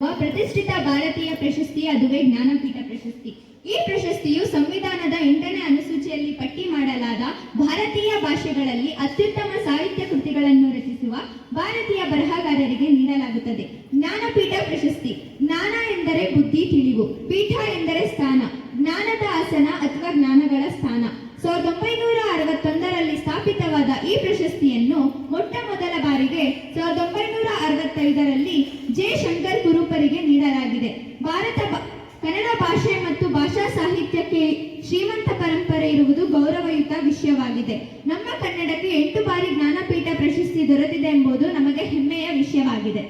ಪ್ರತಿಷ್ಠಿತ ಭಾರತೀಯ ಪ್ರಶಸ್ತಿ ಅದುವೇ ಜ್ಞಾನಪೀಠ ಪ್ರಶಸ್ತಿ. ಈ ಪ್ರಶಸ್ತಿಯು ಸಂವಿಧಾನದ ಎಂಟನೇ ಅನುಸೂಚಿಯಲ್ಲಿ ಪಟ್ಟಿ ಮಾಡಲಾದ ಭಾರತೀಯ ಭಾಷೆಗಳಲ್ಲಿ ಅತ್ಯುತ್ತಮ ಸಾಹಿತ್ಯ ಕೃತಿಗಳನ್ನು ರಚಿಸುವ ಭಾರತೀಯ ಬರಹಗಾರರಿಗೆ ನೀಡಲಾಗುತ್ತದೆ. ಜ್ಞಾನಪೀಠ ಪ್ರಶಸ್ತಿ. ಜ್ಞಾನ ಎಂದರೆ ಬುದ್ಧಿ ತಿಳಿವು, ಪೀಠ ಎಂದರೆ ಸ್ಥಾನ, ಜ್ಞಾನದ ಆಸನ ಅಥವಾ ಜ್ಞಾನಗಳ ಸ್ಥಾನ. ಸಾವಿರದ ಒಂಬೈನೂರ ಅರವತ್ತೊಂದರಲ್ಲಿ ಸ್ಥಾಪಿತವಾದ ಈ ಪ್ರಶಸ್ತಿಯನ್ನು ಮೊಟ್ಟ ಮೊದಲ ಬಾರಿಗೆ ಸಾವಿರದ ಒಂಬೈನೂರ ಅರವತ್ತೈದರಲ್ಲಿ ಜೆ. ಶಂಕರ್ ಕುರುಪರಿಗೆ ನೀಡಲಾಗಿದೆ. ಭಾರತ ಕನ್ನಡ ಭಾಷೆ ಮತ್ತು ಭಾಷಾ ಸಾಹಿತ್ಯಕ್ಕೆ ಶ್ರೀಮಂತ ಪರಂಪರೆ ಇರುವುದು ಗೌರವಯುತ ವಿಷಯವಾಗಿದೆ. ನಮ್ಮ ಕನ್ನಡಕ್ಕೆ ಎಂಟು ಬಾರಿ ಜ್ಞಾನಪೀಠ ಪ್ರಶಸ್ತಿ ದೊರೆತಿದೆ ಎಂಬುದು ನಮಗೆ ಹೆಮ್ಮೆಯ ವಿಷಯವಾಗಿದೆ.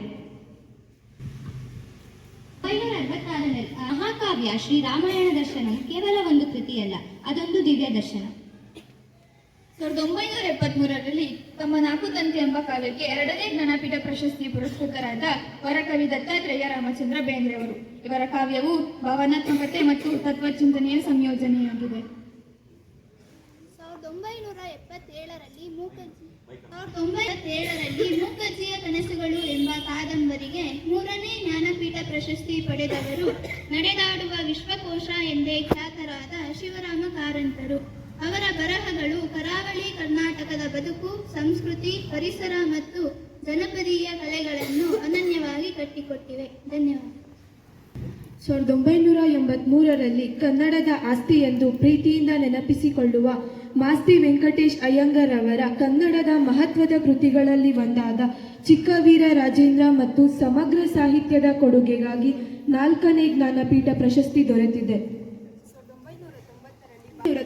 ಅರವತ್ತಾರರಲ್ಲಿ ಮಹಾಕಾವ್ಯ ಶ್ರೀ ರಾಮಾಯಣ ದರ್ಶನ ಕೇವಲ ಒಂದು ಕೃತಿಯಲ್ಲ ಅದೊಂದು ದಿವ್ಯ ದರ್ಶನ. ಸಾವಿರದ ಒಂಬೈನೂರ ಎಪ್ಪತ್ಮೂರರಲ್ಲಿ ತಮ್ಮ ನಾಲ್ಕು ತಂತಿ ಎಂಬ ಕಾವ್ಯಕ್ಕೆ ಎರಡನೇ ಜ್ಞಾನಪೀಠ ಪ್ರಶಸ್ತಿ ಪುರಸ್ಕೃತರಾದ ವರಕವಿ ದತ್ತಾತ್ರೇಯ ರಾಮಚಂದ್ರ ಬೇಂದ್ರೆ ಅವರು ಇವರ ಕಾವ್ಯವು ಭಾವನಾತ್ಮಕತೆ ಮತ್ತು ತತ್ವಚಿಂತನೆಯ ಸಂಯೋಜನೆಯಾಗಿದೆ. ಸಾವಿರದ ಒಂಬೈನೂರ ಎಪ್ಪತ್ತೇಳರಲ್ಲಿ ಮೂಕಜ್ಜಿ ಸಾವಿರದ ಮೂಕಜ್ಜಿಯ ಕನಸುಗಳು ಎಂಬ ಕಾದಂಬರಿಗೆ ಮೂರನೇ ಜ್ಞಾನಪೀಠ ಪ್ರಶಸ್ತಿ ಪಡೆದವರು ನಡೆದಾಡುವ ವಿಶ್ವಕೋಶ ಎಂದೇ ಖ್ಯಾತರಾದ ಶಿವರಾಮ ಕಾರಂತರು ಅವರ ಬರಹಗಳು ಕರಾವಳಿ ಕರ್ನಾಟಕದ ಬದುಕು, ಸಂಸ್ಕೃತಿ, ಪರಿಸರ ಮತ್ತು ಜನಪದೀಯ ಕಲೆಗಳನ್ನು ಅನನ್ಯವಾಗಿ ಕಟ್ಟಿಕೊಟ್ಟಿವೆ. ಧನ್ಯವಾದ. ಸಾವಿರದ ಒಂಬೈನೂರ ಎಂಬತ್ಮೂರರಲ್ಲಿ ಕನ್ನಡದ ಆಸ್ತಿ ಎಂದು ಪ್ರೀತಿಯಿಂದ ನೆನಪಿಸಿಕೊಳ್ಳುವ ಮಾಸ್ತಿ ವೆಂಕಟೇಶ್ ಅಯ್ಯಂಗರ್ ಅವರ ಕನ್ನಡದ ಮಹತ್ವದ ಕೃತಿಗಳಲ್ಲಿ ಒಂದಾದ ಚಿಕ್ಕವೀರ ರಾಜೇಂದ್ರ ಮತ್ತು ಸಮಗ್ರ ಸಾಹಿತ್ಯದ ಕೊಡುಗೆಗಾಗಿ ನಾಲ್ಕನೇ ಜ್ಞಾನಪೀಠ ಪ್ರಶಸ್ತಿ ದೊರೆತಿದೆ.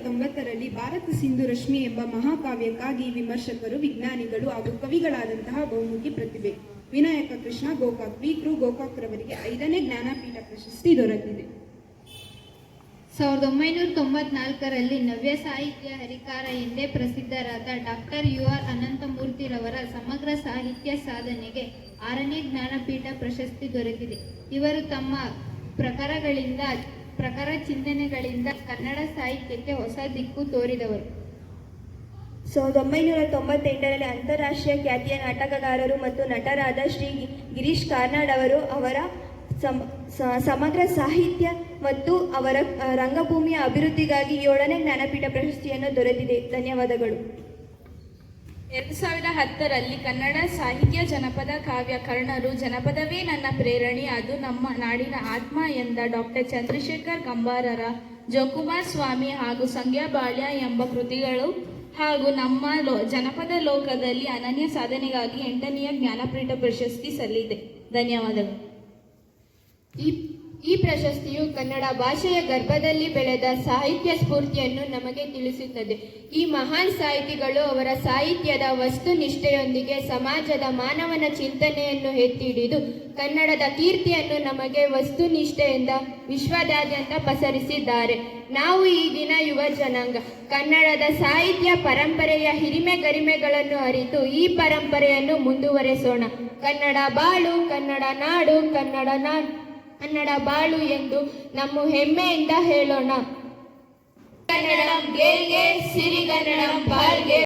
ತೊಂಬತ್ತರಲ್ಲಿ ಭಾರತ ಸಿಂಧು ರಶ್ಮಿ ಎಂಬ ಮಹಾಕಾವ್ಯಕ್ಕಾಗಿ ವಿಮರ್ಶಕರು, ವಿಜ್ಞಾನಿಗಳು ಹಾಗೂ ಕವಿಗಳಾದಂತಹ ಬಹುಮುಖಿ ಪ್ರತಿಭೆ. ವಿನಾಯಕ ಕೃಷ್ಣ, ಗೋಕಾಕ್ ವಿ ಕೃ ಗೋಕಾಕ್ ರವರಿಗೆ ಐದನೇ ಜ್ಞಾನಪೀಠ ಪ್ರಶಸ್ತಿ ದೊರಕಿದೆ. ಸಾವಿರದ ಒಂಬೈನೂರ ತೊಂಬತ್ನಾಲ್ಕರಲ್ಲಿ ನವ್ಯ ಸಾಹಿತ್ಯ ಹರಿಕಾರ ಎಂದೇ ಪ್ರಸಿದ್ಧರಾದ ಡಾಕ್ಟರ್ ಯು ಆರ್ ಅನಂತಮೂರ್ತಿರವರ ಸಮಗ್ರ ಸಾಹಿತ್ಯ ಸಾಧನೆಗೆ ಆರನೇ ಜ್ಞಾನಪೀಠ ಪ್ರಶಸ್ತಿ ದೊರೆತಿದೆ ಇವರು ತಮ್ಮ ಪ್ರಕಾರಗಳಿಂದ ಪ್ರಕಾರ ಚಿಂತನೆಗಳಿಂದ ಕನ್ನಡ ಸಾಹಿತ್ಯಕ್ಕೆ ಹೊಸ ದಿಕ್ಕು ತೋರಿದವರು. ಸಾವಿರದ ಒಂಬೈನೂರ ತೊಂಬತ್ತೆಂಟರಲ್ಲಿ ಅಂತಾರಾಷ್ಟ್ರೀಯ ಖ್ಯಾತಿಯ ನಾಟಕಗಾರರು ಮತ್ತು ನಟರಾದ ಶ್ರೀ ಗಿರೀಶ್ ಕಾರ್ನಾಡ್ ಅವರು ಅವರ ಸಮಗ್ರ ಸಾಹಿತ್ಯ ಮತ್ತು ಅವರ ರಂಗಭೂಮಿಯ ಅಭಿವೃದ್ಧಿಗಾಗಿ ಏಳನೇ ಜ್ಞಾನಪೀಠ ಪ್ರಶಸ್ತಿಯನ್ನು ದೊರೆತಿದೆ. ಧನ್ಯವಾದಗಳು. ಎರಡು ಸಾವಿರದ ಹತ್ತರಲ್ಲಿ ಕನ್ನಡ ಸಾಹಿತ್ಯ ಜನಪದ ಕಾವ್ಯ ಕರ್ಣರು ಜನಪದವೇ ನನ್ನ ಪ್ರೇರಣೆ, ಅದು ನಮ್ಮ ನಾಡಿನ ಆತ್ಮ ಎಂದ ಡಾಕ್ಟರ್ ಚಂದ್ರಶೇಖರ್ ಕಂಬಾರರ ಜೋಕುಮಾರ್ ಸ್ವಾಮಿ ಹಾಗೂ ಸಂಗ್ಯಾ ಬಾಳ್ಯ ಎಂಬ ಕೃತಿಗಳು ಹಾಗೂ ನಮ್ಮ ಲೋ, ಜನಪದ ಲೋಕದಲ್ಲಿ ಅನನ್ಯ ಸಾಧನೆಗಾಗಿ ಎಂಟನೆಯ ಜ್ಞಾನಪೀಠ ಪ್ರಶಸ್ತಿ ಸಲ್ಲಿದೆ. ಧನ್ಯವಾದಗಳು. ಈ ಈ ಪ್ರಶಸ್ತಿಯು ಕನ್ನಡ ಭಾಷೆಯ ಗರ್ಭದಲ್ಲಿ ಬೆಳೆದ ಸಾಹಿತ್ಯ ಸ್ಫೂರ್ತಿಯನ್ನು ನಮಗೆ ತಿಳಿಸುತ್ತದೆ. ಈ ಮಹಾನ್ ಸಾಹಿತಿಗಳು ಅವರ ಸಾಹಿತ್ಯದ ವಸ್ತುನಿಷ್ಠೆಯೊಂದಿಗೆ ಸಮಾಜದ ಮಾನವನ ಚಿಂತನೆಯನ್ನು ಎತ್ತಿಡಿದು ಕನ್ನಡದ ಕೀರ್ತಿಯನ್ನು ನಮಗೆ ವಸ್ತುನಿಷ್ಠೆಯಿಂದ ವಿಶ್ವದಾದ್ಯಂತ ಪಸರಿಸಿದ್ದಾರೆ. ನಾವು ಈಗಿನ ಯುವ ಜನಾಂಗ, ಕನ್ನಡದ ಸಾಹಿತ್ಯ ಪರಂಪರೆಯ ಹಿರಿಮೆ ಗರಿಮೆಗಳನ್ನು ಅರಿತು ಈ ಪರಂಪರೆಯನ್ನು ಮುಂದುವರೆಸೋಣ. ಕನ್ನಡ ಬಾಳು, ಕನ್ನಡ ನಾಡು ಕನ್ನಡ ನಾಡು. ಕನ್ನಡ ಬಾಳು ಎಂದು ನಮ್ಮ ಹೆಮ್ಮೆಯಿಂದ ಹೇಳೋಣ. ಕನ್ನಡ ಗೆಲ್ಗೆ ಸಿರಿಗನ್ನಡ ಬಾಳ್ಗೆ.